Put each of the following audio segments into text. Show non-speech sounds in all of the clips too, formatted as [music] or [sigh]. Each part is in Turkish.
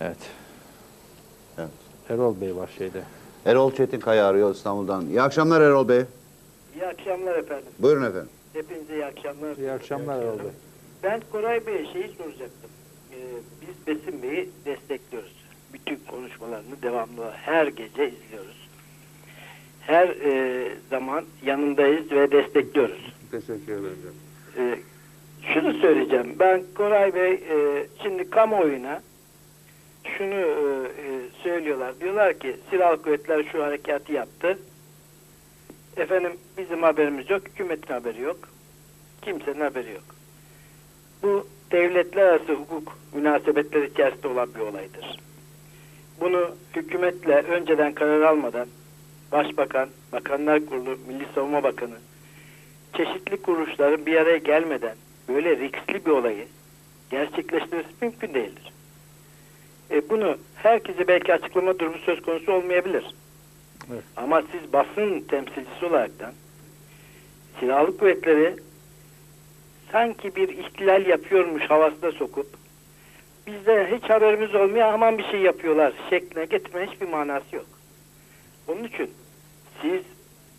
Evet. Evet. Erol Bey var şeyde. Erol Çetinkaya arıyor İstanbul'dan. İyi akşamlar Erol Bey. İyi akşamlar efendim. Buyurun efendim. Hepinize iyi akşamlar. İyi akşamlar Erol Bey. Ben Koray Bey'e şeyi soracaktım. Ee, biz Besim Bey'i destekliyoruz. Bütün konuşmalarını devamlı her gece izliyoruz. Her e, zaman yanındayız ve destekliyoruz. Teşekkür ederim. Ee, şunu söyleyeceğim. Ben Koray Bey e, şimdi kamuoyuna şunu e, e, söylüyorlar. Diyorlar ki silahlı kuvvetler şu harekatı yaptı. Efendim bizim haberimiz yok. Hükümetin haberi yok. Kimsenin haberi yok. Bu devletler arası hukuk münasebetleri içerisinde olan bir olaydır. Bunu hükümetle önceden karar almadan Başbakan, Bakanlar Kurulu, Milli Savunma Bakanı çeşitli kuruluşların bir araya gelmeden böyle riskli bir olayı gerçekleştirmesi mümkün değildir. E bunu herkese belki açıklama durumu söz konusu olmayabilir. Evet. Ama siz basın temsilcisi olaraktan silahlı kuvvetleri sanki bir ihtilal yapıyormuş havasına sokup bizde hiç haberimiz olmuyor aman bir şey yapıyorlar şekline getirme hiçbir manası yok. Onun için siz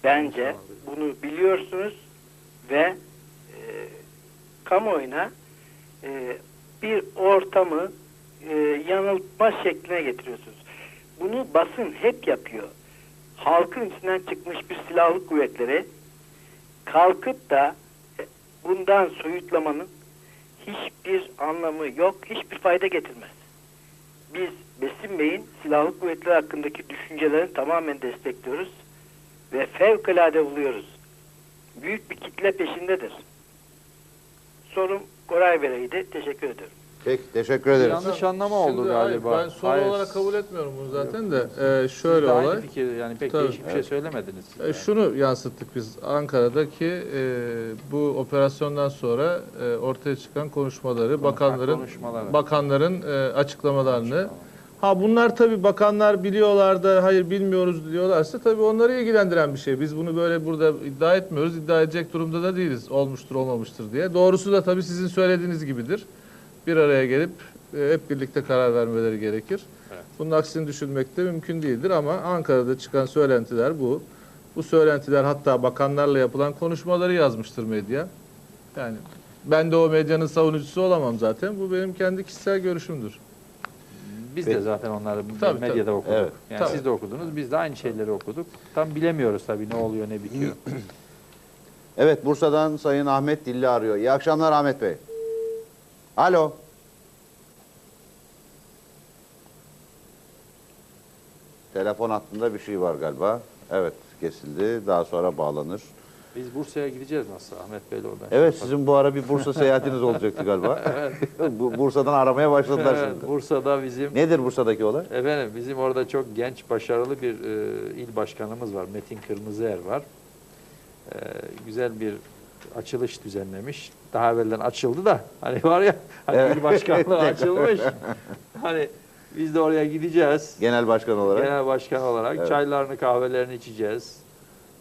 bence bunu biliyorsunuz ve e, kamuoyuna e, bir ortamı e, yanıltma şekline getiriyorsunuz. Bunu basın hep yapıyor. Halkın içinden çıkmış bir silahlı kuvvetleri kalkıp da e, bundan soyutlamanın hiçbir anlamı yok, hiçbir fayda getirmez. Biz Besim Bey'in silahlı kuvvetler hakkındaki düşüncelerini tamamen destekliyoruz ve fevkalade buluyoruz. Büyük bir kitle peşindedir. Sorum Koray Bey'di. Teşekkür ediyorum. Peki teşekkür ederiz. Yanlış anlama oldu Şimdi hayır, galiba. ben soru Hayır. olarak kabul etmiyorum bunu zaten de. Ee, Siz şöyle de olay. aynı fikir yani pek Tabii. değişik bir şey söylemediniz. E, yani. şunu yansıttık biz Ankara'daki e, bu operasyondan sonra e, ortaya çıkan konuşmaları, bakanların konuşmaları. bakanların e, açıklamalarını. Ha bunlar tabii bakanlar biliyorlar da hayır bilmiyoruz diyorlarsa tabii onları ilgilendiren bir şey. Biz bunu böyle burada iddia etmiyoruz. iddia edecek durumda da değiliz. Olmuştur, olmamıştır diye. Doğrusu da tabii sizin söylediğiniz gibidir. Bir araya gelip e, hep birlikte karar vermeleri gerekir. Evet. Bunun aksini düşünmek de mümkün değildir ama Ankara'da çıkan söylentiler bu. Bu söylentiler hatta bakanlarla yapılan konuşmaları yazmıştır medya. Yani ben de o medyanın savunucusu olamam zaten. Bu benim kendi kişisel görüşümdür. Biz de zaten onları Tabii, medyada tabii. okuduk. Evet. Yani Tabii. siz de okudunuz, biz de aynı şeyleri okuduk. Tam bilemiyoruz tabii ne oluyor, ne bitiyor. [clears throat] Evet Bursa'dan Sayın Ahmet Dilli arıyor. İyi akşamlar Ahmet Bey. Alo. Telefon hattında bir şey var galiba. Evet kesildi. Daha sonra bağlanır. Biz Bursa'ya gideceğiz nasıl Ahmet Bey'le oradan. Evet sizin bu ara bir Bursa seyahatiniz olacaktı galiba. [laughs] Bu Bursa'dan aramaya başladılar Evet, şimdi. Bursa'da bizim Nedir Bursa'daki olay? efendim bizim orada çok genç, başarılı bir e, il başkanımız var. Metin Kırmızıer var. E, güzel bir açılış düzenlemiş. Daha evvelden açıldı da hani var ya hani Evet. il başkanlığı [laughs] açılmış. hani biz de oraya gideceğiz. Genel başkan olarak Genel başkan olarak Evet. çaylarını kahvelerini içeceğiz.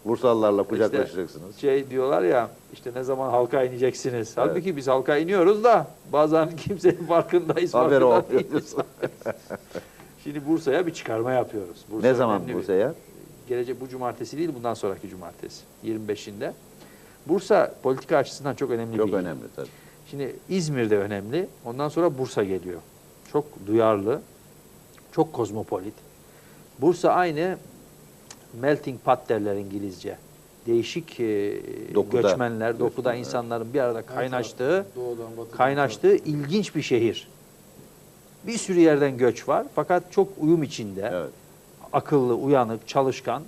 Bursalılarla kucaklaşacaksınız. Şey diyorlar ya işte ne zaman halka ineceksiniz. Halbuki biz halka iniyoruz da bazen [laughs] kimsenin farkındayız. Haberi farkında değiliz. [laughs] Şimdi Bursa'ya bir çıkarma yapıyoruz. Bursa ne zaman önemli bu bir- seyahat? Gelecek bu cumartesi değil bundan sonraki cumartesi 25'inde. Bursa politika açısından çok önemli Çok bir il. önemli tabii. Şimdi İzmir'de önemli. Ondan sonra Bursa geliyor. Çok duyarlı, çok kozmopolit. Bursa aynı melting pot derler İngilizce. Değişik e, Dokuda. göçmenler, dokuda Göçmenler. insanların bir arada kaynaştığı, Doğudan batıdan. kaynaştığı ilginç bir şehir. Bir sürü yerden göç var fakat çok uyum içinde. Evet. Akıllı, uyanık, çalışkan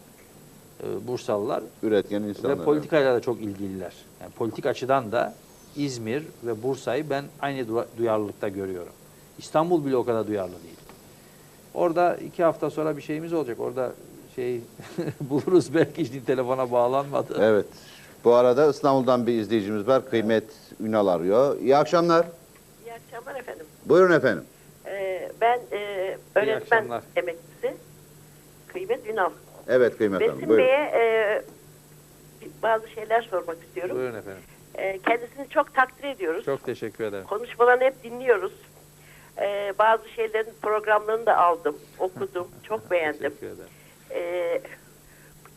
e, Bursalılar Üretken insanlar. ve politikayla da çok ilgililer. Yani politik açıdan da İzmir ve Bursa'yı ben aynı du- duyarlılıkta görüyorum. İstanbul bile o kadar duyarlı değil. Orada iki hafta sonra bir şeyimiz olacak. Orada şey [laughs] buluruz belki şimdi telefona bağlanmadı. Evet. Bu arada İstanbul'dan bir izleyicimiz var. Kıymet Ünal arıyor. İyi akşamlar. İyi akşamlar efendim. Buyurun efendim. Ee, ben e, öğretmen emeklisi Kıymet Ünal. Evet Kıymet Hanım. Besim Buyurun. Bey'e e, bazı şeyler sormak istiyorum. Buyurun efendim. E, kendisini çok takdir ediyoruz. Çok teşekkür ederim. Konuşmalarını hep dinliyoruz. Ee, bazı şeylerin programlarını da aldım, okudum, [laughs] çok beğendim. Teşekkür ederim. Ee,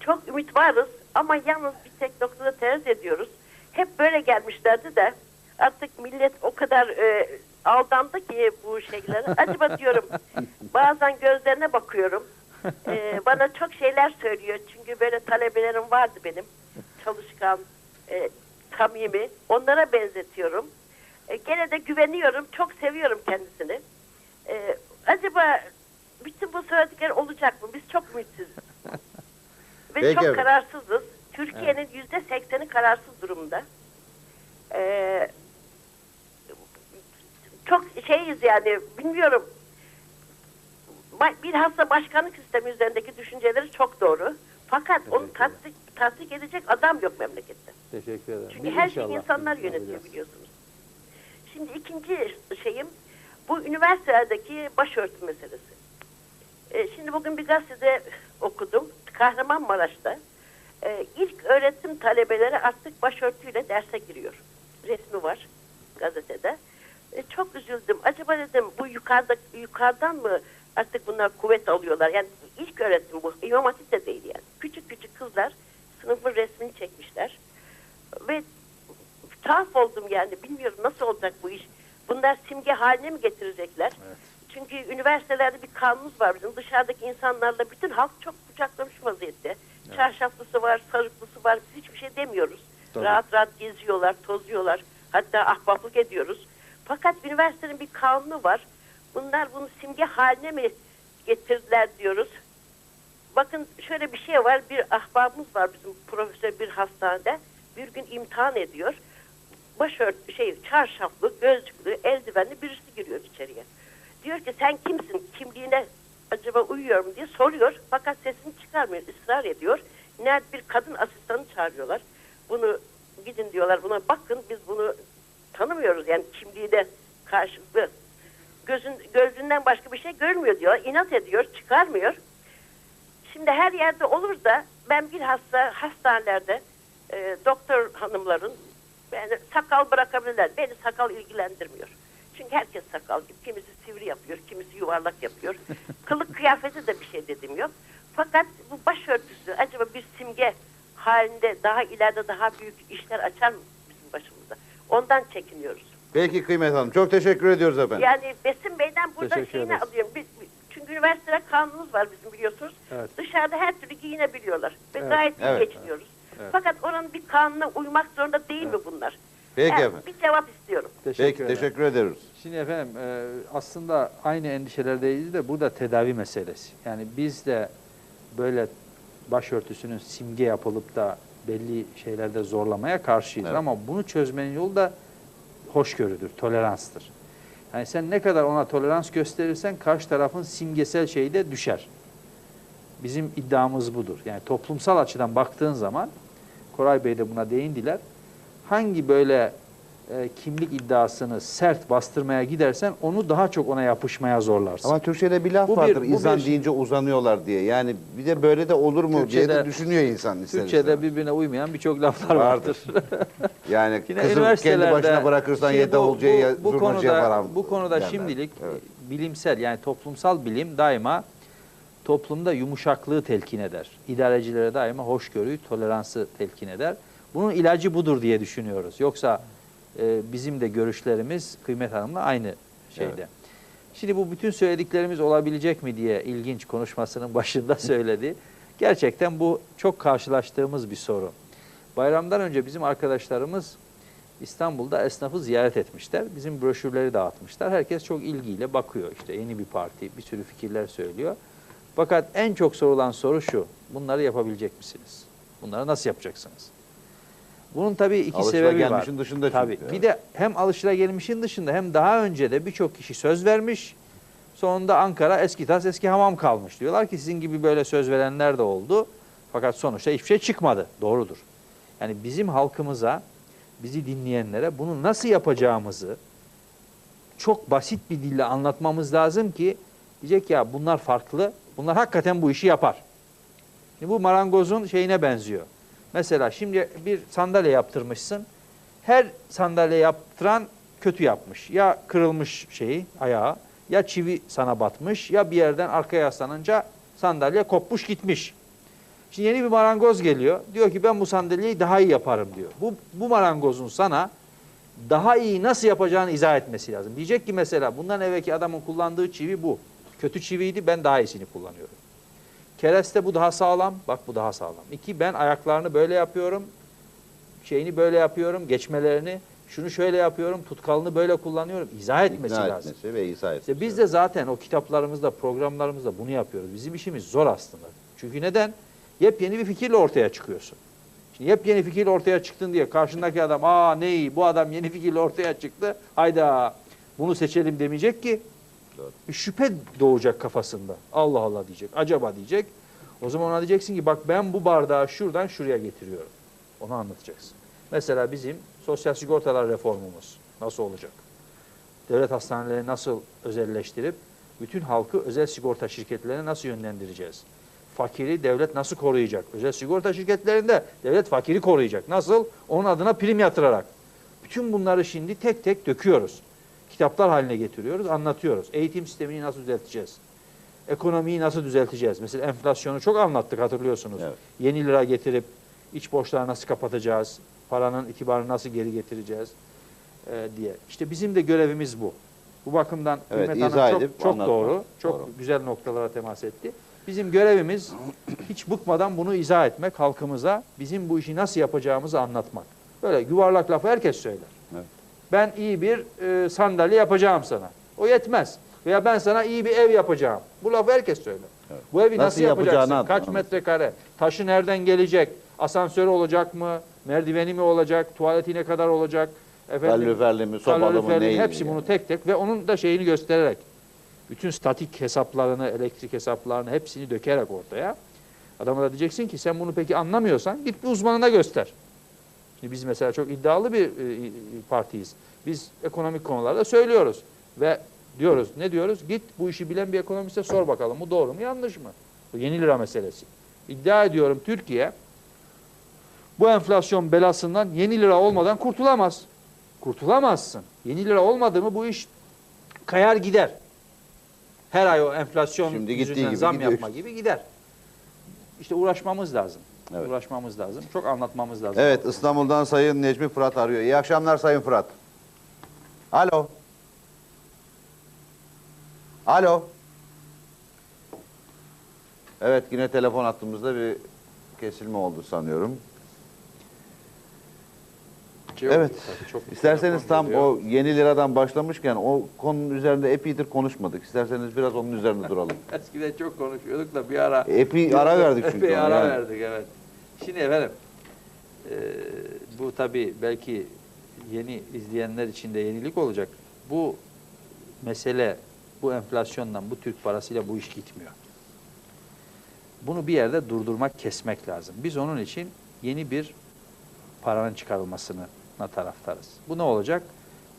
çok ümit varız ama yalnız bir tek noktada tereddüt ediyoruz. Hep böyle gelmişlerdi de artık millet o kadar e, aldandı ki bu şeylere. Acaba diyorum [laughs] bazen gözlerine bakıyorum. Ee, bana çok şeyler söylüyor. Çünkü böyle talebelerim vardı benim. Çalışkan, e, samimi. Onlara benzetiyorum. E, gene de güveniyorum. Çok seviyorum kendisini. E, acaba bütün bu söyledikler olacak mı? Biz çok ümitsiziz. Ve Peki çok efendim. kararsızız. Türkiye'nin yüzde sekseni kararsız durumda. Ee, çok şeyiz yani bilmiyorum. Bilhassa başkanlık sistemi üzerindeki düşünceleri çok doğru. Fakat onu Teşekkür tasdik, tasdik edecek adam yok memlekette. Teşekkür ederim. Çünkü Biz her şeyi insanlar yönetiyor biliyorsunuz. Şimdi ikinci şeyim bu üniversitelerdeki başörtü meselesi. Ee, şimdi bugün bir gazetede okudum. Kahramanmaraş'ta e, ilk öğretim talebeleri artık başörtüyle derse giriyor. Resmi var gazetede. E, çok üzüldüm. Acaba dedim bu yukarıda yukarıdan mı artık bunlar kuvvet alıyorlar? Yani ilk öğretim bu. İmam Hatip de değil yani. Küçük küçük kızlar sınıfın resmini çekmişler. Ve tuhaf oldum yani. Bilmiyorum nasıl olacak bu iş. Bunlar simge haline mi getirecekler? Çünkü üniversitelerde bir kanunumuz var bizim. Dışarıdaki insanlarla bütün halk çok kucaklamış vaziyette. Çarşaflısı var, sarıklısı var. Biz hiçbir şey demiyoruz. Tabii. Rahat rahat geziyorlar, tozuyorlar. Hatta ahbaplık ediyoruz. Fakat üniversitenin bir kanunu var. Bunlar bunu simge haline mi getirdiler diyoruz. Bakın şöyle bir şey var. Bir ahbabımız var bizim profesör bir hastanede. Bir gün imtihan ediyor. Başört şey çarşaflı, gözlüklü, eldivenli birisi giriyor içeriye. Diyor ki sen kimsin? Kimliğine acaba uyuyor mu diye soruyor. Fakat sesini çıkarmıyor, ısrar ediyor. Nerede bir kadın asistanı çağırıyorlar. Bunu gidin diyorlar buna bakın biz bunu tanımıyoruz yani kimliğine karşılıklı. Gözün, gözünden başka bir şey görmüyor diyor. İnat ediyor, çıkarmıyor. Şimdi her yerde olur da ben bilhassa hastanelerde e, doktor hanımların yani sakal bırakabilirler. Beni sakal ilgilendirmiyor. Çünkü herkes sakal gibi. Kimisi sivri yapıyor, kimisi yuvarlak yapıyor. [laughs] Kılık kıyafeti de bir şey dedim yok. Fakat bu başörtüsü acaba bir simge halinde daha ileride daha büyük işler açar mı bizim başımıza? Ondan çekiniyoruz. Peki Kıymet Hanım çok teşekkür ediyoruz efendim. Yani Besim Bey'den burada Teşekkür şeyini ederiz. alıyorum. Bir- çünkü üniversitede kanunumuz var bizim biliyorsunuz. Evet. Dışarıda her türlü giyinebiliyorlar. Ve Evet. gayet iyi Evet. geçiniyoruz. Evet. Fakat oranın bir kanuna uymak zorunda değil mi bunlar? Peki Yani efendim. Bir cevap istiyorum. Teşekkür Peki ederim. teşekkür ederiz. Şimdi efendim e, aslında aynı endişelerdeyiz de burada tedavi meselesi. Yani biz de böyle başörtüsünün simge yapılıp da belli şeylerde zorlamaya karşıyız. Evet. Ama bunu çözmenin yolu da hoşgörüdür, toleranstır. Yani sen ne kadar ona tolerans gösterirsen karşı tarafın simgesel şeyi de düşer. Bizim iddiamız budur. Yani toplumsal açıdan baktığın zaman Koray Bey de buna değindiler. Hangi böyle e, kimlik iddiasını sert bastırmaya gidersen onu daha çok ona yapışmaya zorlarsın. Ama Türkçe'de bir laf Bu bir- vardır. bu İnsan bir- deyince uzanıyorlar diye. Yani bir de böyle de olur mu diye de Türkçe'de- düşünüyor insan ister Türkçe'de istemez. birbirine uymayan birçok laflar vardır. Yani [laughs] Yine kızı kendi başına bırakırsan Şimdi ya bu- bu, konuda, falan bu konuda derler. şimdilik Evet. e, bilimsel yani toplumsal bilim daima toplumda yumuşaklığı telkin eder. İdarecilere daima hoşgörüyü, toleransı telkin eder. Bunun ilacı budur diye düşünüyoruz. Yoksa e, bizim de görüşlerimiz Kıymet Hanım'la aynı şeyde. Evet. Şimdi bu bütün söylediklerimiz olabilecek mi diye ilginç konuşmasının [laughs] başında söyledi. Gerçekten bu çok karşılaştığımız bir soru. Bayramdan önce bizim arkadaşlarımız İstanbul'da esnafı ziyaret etmişler. Bizim broşürleri dağıtmışlar. Herkes çok ilgiyle bakıyor. İşte yeni bir parti, bir sürü fikirler söylüyor. Fakat en çok sorulan soru şu. Bunları yapabilecek misiniz? Bunları nasıl yapacaksınız? Bunun tabii iki sebebi var. Alışılagelmişin dışında çünkü, Tabii. evet. Bir de hem alışılagelmişin dışında hem daha önce de birçok kişi söz vermiş. Sonunda Ankara eski tas eski hamam kalmış. Diyorlar ki sizin gibi böyle söz verenler de oldu. Fakat sonuçta hiçbir şey çıkmadı. Doğrudur. Yani bizim halkımıza, bizi dinleyenlere bunu nasıl yapacağımızı çok basit bir dille anlatmamız lazım ki diyecek ya bunlar farklı. Bunlar hakikaten bu işi yapar. Şimdi bu marangozun şeyine benziyor. Mesela şimdi bir sandalye yaptırmışsın. Her sandalye yaptıran kötü yapmış. Ya kırılmış şeyi, ayağı Ya çivi sana batmış ya bir yerden arkaya yaslanınca sandalye kopmuş gitmiş. Şimdi yeni bir marangoz geliyor. Diyor ki ben bu sandalyeyi daha iyi yaparım diyor. Bu, bu marangozun sana daha iyi nasıl yapacağını izah etmesi lazım. Diyecek ki mesela bundan evvelki adamın kullandığı çivi bu. Kötü çiviydi ben daha iyisini kullanıyorum. Kereste bu daha sağlam. Bak bu daha sağlam. İki ben ayaklarını böyle yapıyorum. Şeyini böyle yapıyorum. Geçmelerini. Şunu şöyle yapıyorum. Tutkalını böyle kullanıyorum. İzah etmesi İkna lazım. etmesi ve izah etmesi. İşte biz de zaten o kitaplarımızda, programlarımızda bunu yapıyoruz. Bizim işimiz zor aslında. Çünkü neden? Yepyeni bir fikirle ortaya çıkıyorsun. Şimdi yepyeni fikirle ortaya çıktın diye karşındaki adam aa ne iyi bu adam yeni fikirle ortaya çıktı. Hayda bunu seçelim demeyecek ki. Bir şüphe doğacak kafasında. Allah Allah diyecek. Acaba diyecek. O zaman ona diyeceksin ki bak ben bu bardağı şuradan şuraya getiriyorum. Onu anlatacaksın. Mesela bizim sosyal sigortalar reformumuz nasıl olacak? Devlet hastaneleri nasıl özelleştirip bütün halkı özel sigorta şirketlerine nasıl yönlendireceğiz? Fakiri devlet nasıl koruyacak? Özel sigorta şirketlerinde devlet fakiri koruyacak. Nasıl? Onun adına prim yatırarak. Bütün bunları şimdi tek tek döküyoruz. Kitaplar haline getiriyoruz, anlatıyoruz. Eğitim sistemini nasıl düzelteceğiz? Ekonomiyi nasıl düzelteceğiz? Mesela enflasyonu çok anlattık hatırlıyorsunuz. Evet. Yeni lira getirip iç borçları nasıl kapatacağız? Paranın itibarını nasıl geri getireceğiz? Ee, diye. İşte bizim de görevimiz bu. Bu bakımdan Evet, Ümmet Hanım edip çok, çok anlatmak. doğru, çok Doğru. güzel noktalara temas etti. Bizim görevimiz [clears throat] hiç bıkmadan bunu izah etmek halkımıza, bizim bu işi nasıl yapacağımızı anlatmak. Böyle yuvarlak lafı herkes söyler. Ben iyi bir e, sandalye yapacağım sana. O yetmez. Veya ben sana iyi bir ev yapacağım. Bu lafı herkes söyler. Evet. Bu evi nasıl, Nasıl yapacağını yapacaksın? anlat- Kaç metrekare? Taşı nereden gelecek? Asansörü olacak mı? Merdiveni mi olacak? Tuvaleti ne kadar olacak? Kaloriferli mi, sobalı mı, neydi Hepsi yani? bunu tek tek ve onun da şeyini göstererek bütün statik hesaplarını, elektrik hesaplarını hepsini dökerek ortaya. Adama da diyeceksin ki sen bunu peki anlamıyorsan git bir uzmanına göster. Şimdi biz mesela çok iddialı bir e, partiyiz. Biz ekonomik konularda söylüyoruz ve diyoruz ne diyoruz? Git bu işi bilen bir ekonomiste sor bakalım bu doğru mu yanlış mı? Bu yeni lira meselesi. İddia ediyorum Türkiye bu enflasyon belasından yeni lira olmadan kurtulamaz. Kurtulamazsın. Yeni lira olmadı mı bu iş kayar gider. Her ay o enflasyon Şimdi gittiği gibi zam gidiyor yapma gibi gider. İşte uğraşmamız lazım. Evet. Uğraşmamız lazım. Çok anlatmamız lazım. Evet İstanbul'dan Sayın Necmi Fırat arıyor. İyi akşamlar Sayın Fırat. Alo. Alo. Evet yine telefon hattımızda bir kesilme oldu sanıyorum. Çok- evet. çok İsterseniz tam geliyor. o yeni liradan başlamışken o konunun üzerinde epeydir konuşmadık. İsterseniz biraz onun üzerinde duralım. [laughs] Eskiden çok konuşuyorduk da bir ara... Epey ara verdik çünkü Epey ara yani. verdik evet. Şimdi efendim e, bu tabii belki yeni izleyenler için de yenilik olacak. Bu mesele bu enflasyondan bu Türk parasıyla bu iş gitmiyor. Bunu bir yerde durdurmak, kesmek lazım. Biz onun için yeni bir paranın çıkarılmasına taraftarız. Bu ne olacak?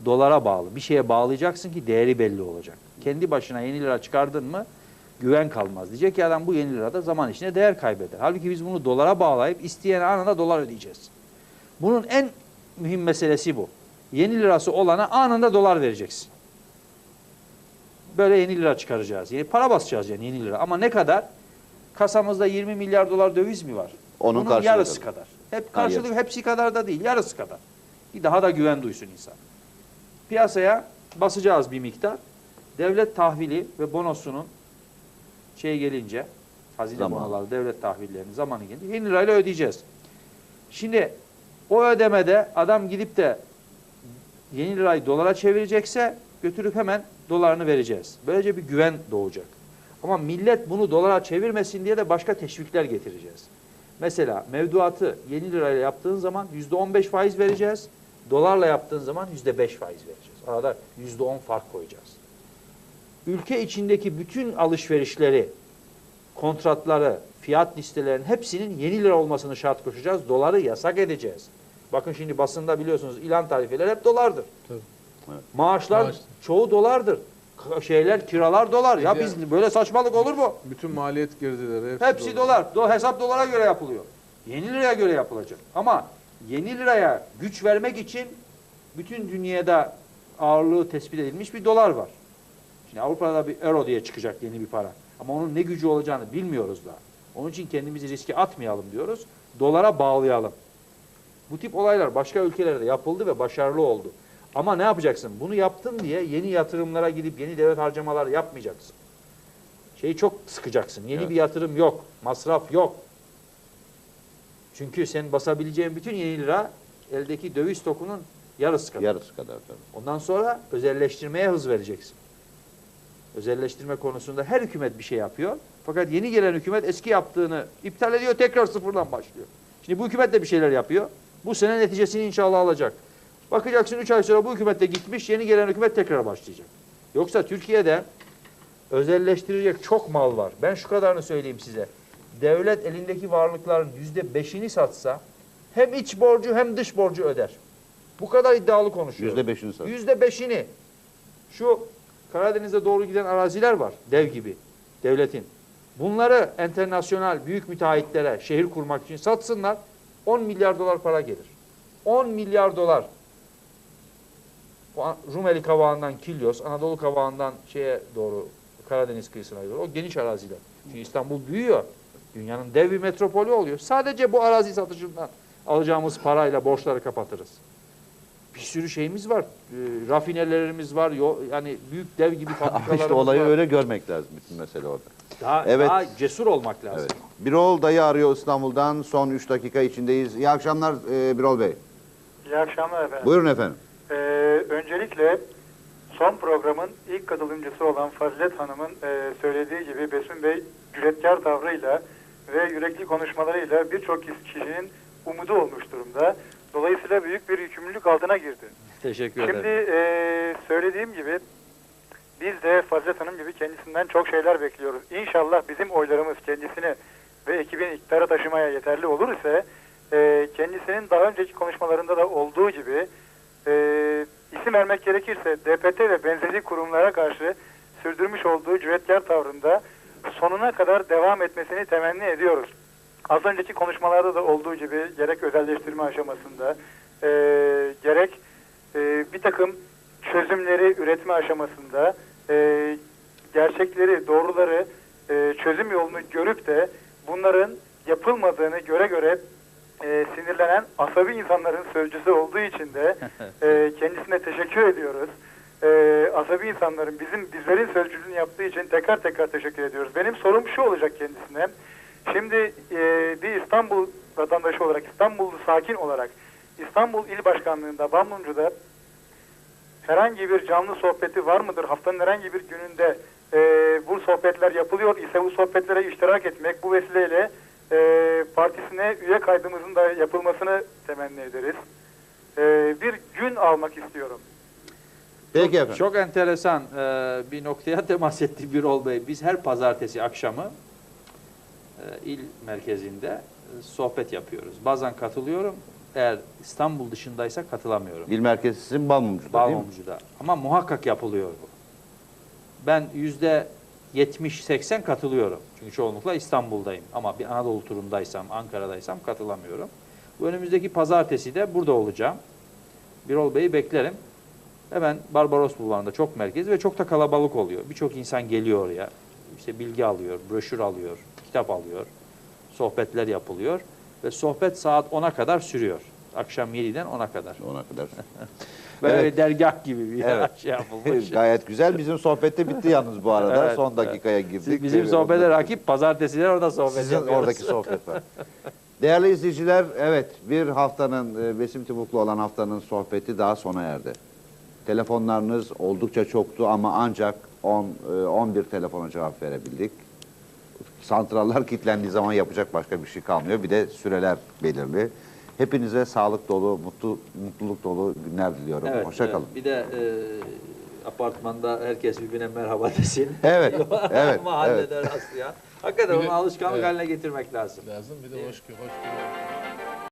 Dolara bağlı. Bir şeye bağlayacaksın ki değeri belli olacak. Kendi başına yeni lira çıkardın mı güven kalmaz. Diyecek ki adam bu yeni lirada zaman içinde değer kaybeder. Halbuki biz bunu dolara bağlayıp isteyen anında dolar ödeyeceğiz. Bunun en mühim meselesi bu. Yeni lirası olana anında dolar vereceksin. Böyle yeni lira çıkaracağız. Yeni para basacağız yani yeni lira. Ama ne kadar? Kasamızda 20 milyar dolar döviz mi var? Onun Bunun karşılığı yarısı kadar. kadar. Hep karşılığı yarısı. hepsi kadar da değil, yarısı kadar. Bir daha da güven duysun insan. Piyasaya basacağız bir miktar. Devlet tahvili ve bonosunun şey gelince, hazine bonoları, devlet tahvillerinin zamanı gelince yeni lirayla ödeyeceğiz. Şimdi o ödemede adam gidip de yeni lirayı dolara çevirecekse götürüp hemen dolarını vereceğiz. Böylece bir güven doğacak. Ama millet bunu dolara çevirmesin diye de başka teşvikler getireceğiz. Mesela mevduatı yeni lirayla yaptığın zaman yüzde on beş faiz vereceğiz. Dolarla yaptığın zaman yüzde beş faiz vereceğiz. Arada yüzde on fark koyacağız. Ülke içindeki bütün alışverişleri, kontratları, fiyat listelerinin hepsinin yeni lira olmasını şart koşacağız. Doları yasak edeceğiz. Bakın şimdi basında biliyorsunuz ilan tarifeleri hep dolardır. Tabii. Evet. Maaşlar Maaş. çoğu dolardır. K- Şeyler, kiralar dolar. Ya biz böyle saçmalık olur mu? Bütün maliyet girdileri hepsi, Hepsi dolar. Do hesap dolara göre yapılıyor. Yeni liraya göre yapılacak. Ama yeni liraya güç vermek için bütün dünyada ağırlığı tespit edilmiş bir dolar var. Şimdi Avrupa'da da bir euro diye çıkacak yeni bir para. Ama onun ne gücü olacağını bilmiyoruz daha. Onun için kendimizi riske atmayalım diyoruz. Dolara bağlayalım. Bu tip olaylar başka ülkelerde yapıldı ve başarılı oldu. Ama ne yapacaksın? Bunu yaptın diye yeni yatırımlara gidip yeni devlet harcamalar yapmayacaksın. Şeyi çok sıkacaksın. Yeni Evet. bir yatırım yok. Masraf yok. Çünkü sen basabileceğin bütün yeni lira eldeki döviz tokunun yarısı kadar. Yarısı kadar tabii. Ondan sonra özelleştirmeye hız vereceksin. Özelleştirme konusunda her hükümet bir şey yapıyor. Fakat yeni gelen hükümet eski yaptığını iptal ediyor, tekrar sıfırdan başlıyor. Şimdi bu hükümet de bir şeyler yapıyor. Bu sene neticesini inşallah alacak. Bakacaksın 3 ay sonra bu hükümet de gitmiş, yeni gelen hükümet tekrar başlayacak. Yoksa Türkiye'de özelleştirecek çok mal var. Ben şu kadarını söyleyeyim size. Devlet elindeki varlıkların yüzde beşini satsa hem iç borcu hem dış borcu öder. Bu kadar iddialı konuşuyor. Yüzde beşini satın. Yüzde beşini. Şu Karadeniz'e doğru giden araziler var. Dev gibi. Devletin. Bunları enternasyonel büyük müteahhitlere şehir kurmak için satsınlar. 10 milyar dolar para gelir. 10 milyar dolar. Rumeli kavağından Kilyos, Anadolu kavağından şeye doğru Karadeniz kıyısına doğru. O geniş araziler. Çünkü İstanbul büyüyor. Dünyanın dev bir metropolü oluyor. Sadece bu arazi satışından alacağımız parayla borçları kapatırız bir sürü şeyimiz var. E, rafinelerimiz var. Yo, yani büyük dev gibi [laughs] Ama fabrikalarımız işte olayı var. öyle görmek lazım bütün mesele orada. Daha, Evet. daha cesur olmak lazım. Evet. Birol dayı arıyor İstanbul'dan. Son 3 dakika içindeyiz. İyi akşamlar e, Birol Bey. İyi akşamlar efendim. Buyurun efendim. Ee, öncelikle son programın ilk katılımcısı olan Fazilet Hanım'ın e, söylediği gibi Besun Bey cüretkar tavrıyla ve yürekli konuşmalarıyla birçok kişinin umudu olmuş durumda. Dolayısıyla büyük bir yükümlülük altına girdi. Teşekkür Şimdi ederim. e, söylediğim gibi biz de Fazilet Hanım gibi kendisinden çok şeyler bekliyoruz. İnşallah bizim oylarımız kendisini ve ekibini iktidara taşımaya yeterli olur ise e, kendisinin daha önceki konuşmalarında da olduğu gibi e, isim vermek gerekirse DPT ve benzeri kurumlara karşı sürdürmüş olduğu cüretkar tavrında sonuna kadar devam etmesini temenni ediyoruz. Az önceki konuşmalarda da olduğu gibi gerek özelleştirme aşamasında e, gerek e, bir takım çözümleri üretme aşamasında e, gerçekleri, doğruları, e, çözüm yolunu görüp de bunların yapılmadığını göre göre e, sinirlenen asabi insanların sözcüsü olduğu için de [laughs] e, kendisine teşekkür ediyoruz. E, asabi insanların bizim bizlerin sözcülüğünü yaptığı için tekrar tekrar teşekkür ediyoruz. Benim sorum şu olacak kendisine. Şimdi e, bir İstanbul vatandaşı olarak, İstanbullu sakin olarak İstanbul İl Başkanlığı'nda, Bamlumcu'da herhangi bir canlı sohbeti var mıdır? Haftanın herhangi bir gününde e, bu sohbetler yapılıyor ise bu sohbetlere iştirak etmek bu vesileyle e, partisine üye kaydımızın da yapılmasını temenni ederiz. E, bir gün almak istiyorum. Peki çok, efendim. çok enteresan e, bir noktaya [laughs] temas etti Birol Bey. Biz her pazartesi akşamı il merkezinde e, sohbet yapıyoruz. Bazen katılıyorum. Eğer İstanbul dışındaysa katılamıyorum. İl merkezi sizin Balmumcu'da değil mi? Balmumcu'da. Ama muhakkak yapılıyor bu. Ben yüzde 70-80 katılıyorum. Çünkü çoğunlukla İstanbul'dayım. Ama bir Anadolu turundaysam, Ankara'daysam katılamıyorum. Bu önümüzdeki pazartesi de burada olacağım. Birol Bey'i beklerim. Hemen Barbaros Bulvarı'nda çok merkez ve çok da kalabalık oluyor. Birçok insan geliyor oraya. İşte bilgi alıyor, broşür alıyor, kitap alıyor. Sohbetler yapılıyor. Ve sohbet saat 10'a kadar sürüyor. Akşam 7'den 10'a kadar. Ona kadar. [laughs] Böyle Evet. dergah gibi bir Evet. şey yapılmış. [laughs] Gayet güzel. Bizim sohbette bitti yalnız bu arada. Evet, Son dakikaya girdik. Siz bizim sohbete rakip pazartesiler orada sohbet Sizin yapıyoruz. oradaki sohbet var. Değerli izleyiciler, evet bir haftanın, e, Besim Tibuklu olan haftanın sohbeti daha sona erdi. Telefonlarınız oldukça çoktu ama ancak 10, e, 11 telefona cevap verebildik. Santrallar kilitlendiği zaman yapacak başka bir şey kalmıyor. Bir de süreler belirli. Hepinize sağlık dolu, mutlu, mutluluk dolu günler diliyorum. Evet, Hoşçakalın. evet. Bir de e, apartmanda herkes birbirine merhaba desin. [laughs] Evet, [laughs] evet, Mahallede rastlayan. Hakikaten Bir de- onu alışkanlık evet. haline getirmek lazım. Lazım bir de hoş, hoş